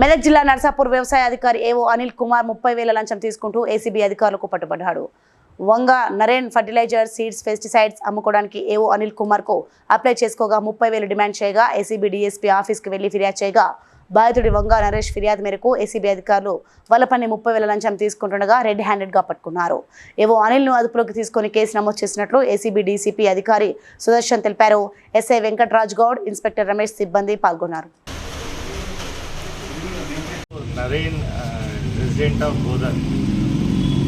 మెదక్ జిల్లా నర్సాపూర్ వ్యవసాయ అధికారి ఏవో అనిల్ కుమార్ ముప్పై వేల లంచం తీసుకుంటూ ఏసీబీ అధికారులకు పట్టుబడ్డాడు. Vanga Naren fertilizer seeds pesticides అమ్ముకోవడానికి ఏవో అనిల్ కుమార్కు అప్లై చేసుకోగా ముప్పై వేలు డిమాండ్ చేయగా ఏసీబీ డీఎస్పీ ఆఫీస్కి వెళ్ళి ఫిర్యాదు చేయగా బాధితుడి వంగ నరేష్ ఫిర్యాదు మేరకు ఏసీబీ అధికారులు వలపని ముప్పై వేల లంచం తీసుకుంటుండగా రెడ్ హ్యాండెడ్గా పట్టుకున్నారు. ఏవో అనిల్ను అదుపులోకి తీసుకుని కేసు నమోదు చేసినట్లు ఏసీబీ డీసీపీ అధికారి సుదర్శన్ తెలిపారు. ఎస్ఐ వెంకట్రాజ్ గౌడ్ ఇన్స్పెక్టర్ రమేష్ సిబ్బంది పాల్గొన్నారు. Naren resident of Godar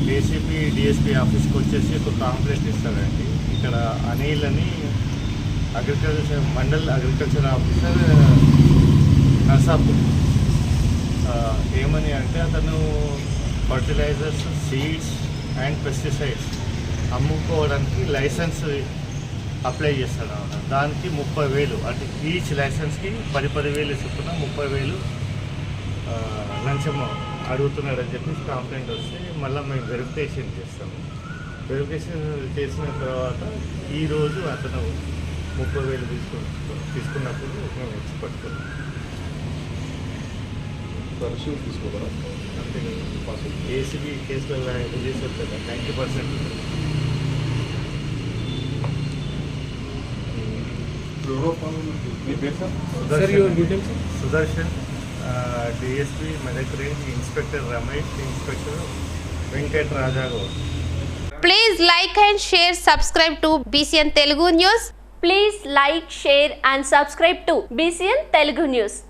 DCP DSP ఆఫీస్కి వచ్చేసి ఒక కాంప్లైంట్ ఇస్తారండి. ఇక్కడ అనిల్ అని agriculture mandal agriculture officer Narsapur. Uh, ఏమని అంటే అతను ఫర్టిలైజర్స్ సీడ్స్ అండ్ పెస్టిసైడ్స్ అమ్ముకోవడానికి లైసెన్స్ అప్లై చేస్తాడు. అన్నమాట దానికి ముప్పై వేలు అంటే ఈచ్ లైసెన్స్కి పది పది వేలు చొప్పున ముప్పై వేలు లంచం అడుగుతున్నాడని చెప్పి కంప్లైంట్ వస్తే మళ్ళీ మేము వెరిఫికేషన్ చేస్తాము. వెరిఫికేషన్ చేసిన తర్వాత ఈరోజు అతను ముప్పై వేలు తీసుకు తీసుకున్నప్పుడు మేము వచ్చి పట్టుకున్నాం పరిశీలి తీసుకోగలరా అంతే కదా. ఏసీబీ కేసులలో చేశారు కదా నైంటీ పర్సెంట్ మీ పేరు sir? Sudarshan. Sudarshan. DSP Medak range inspector Ramesh inspector Venkat Rajagoud Please like and share, subscribe to BCN Telugu News. Please like, share and subscribe to BCN Telugu News.